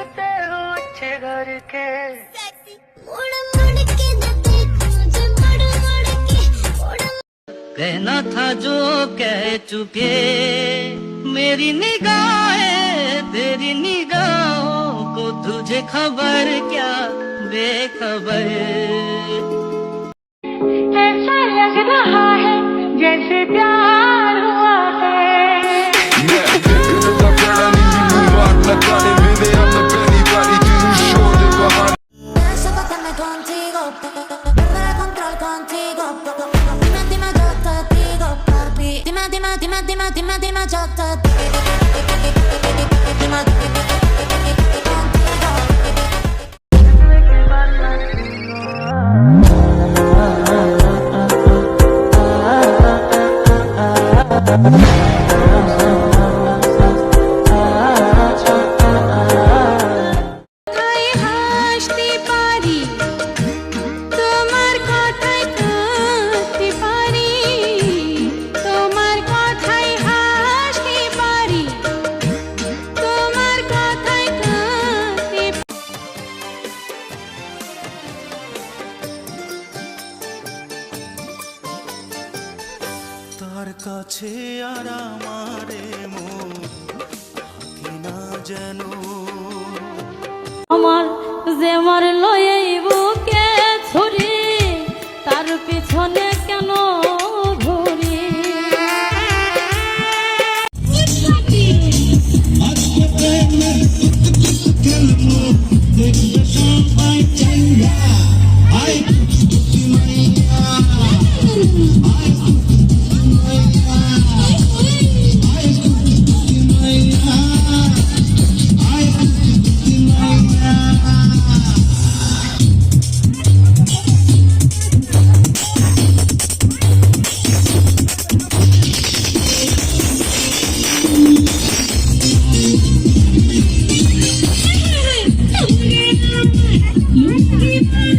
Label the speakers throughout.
Speaker 1: पीछे घर के।
Speaker 2: मुड़ मुड़ के।
Speaker 3: कहना था जो कह चुके मेरी निगाहें तेरी निगाहों को तुझे खबर क्या बेखबर।
Speaker 1: ऐसा लग रहा है जैसे प्यार।
Speaker 2: Papi. Dime, dime, dime, dime, dime, dime, yo te digo. Dime,
Speaker 4: তার কাছে আর আমারে মন না যেন।
Speaker 5: আমার যে মারল এই বুকে ছুরি তার পিছনে কেন ঘুরি?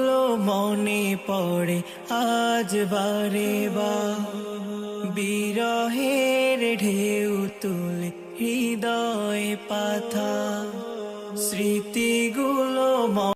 Speaker 4: স্মৃতিগুলো মনে পড়ে আজ বারে বা। বিরহের ঢেউ তুলে হৃদয় পাথা। স্মৃতিগুলো